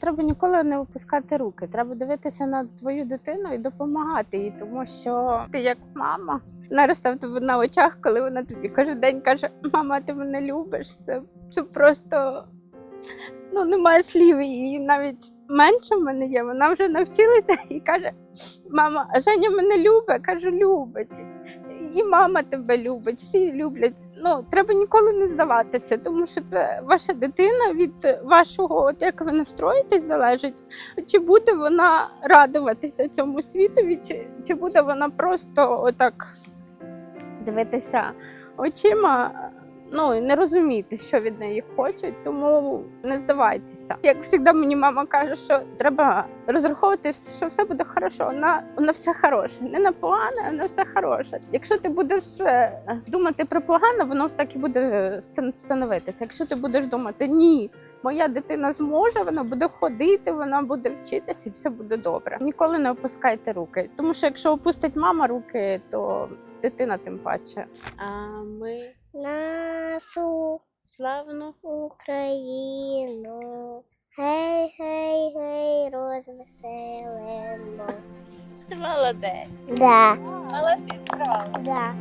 Треба ніколи не опускати руки. Треба дивитися на твою дитину і допомагати їй, тому що ти як мама наростав тебе на очах, коли вона тобі кожен день каже: Мама, ти мене любиш. Це, це просто ну, немає слів. І навіть менше в мене є. Вона вже навчилася і каже: Мама, Женя мене любить. Кажу, любить. І мама тебе любить, всі люблять. Ну треба ніколи не здаватися, тому що це ваша дитина від вашого, от як ви настроїтесь, залежить, чи буде вона радуватися цьому світові, чи, чи буде вона просто отак дивитися очима. Ну і не розуміти, що від неї хочуть, тому не здавайтеся. Як завжди мені мама каже, що треба розраховувати, що все буде хорошо. Вона, вона все хороше, не на погане, а на все хороше. Якщо ти будеш е, думати про погане, воно так і буде стан- становитися. Якщо ти будеш думати, ні, моя дитина зможе, вона буде ходити, вона буде вчитися, і все буде добре. Ніколи не опускайте руки, тому що якщо опустить мама руки, то дитина тим паче. А ми Нашу славну Україну. Гей, гей, гей, розвеселимо. Молодець. Да, Молодець, да.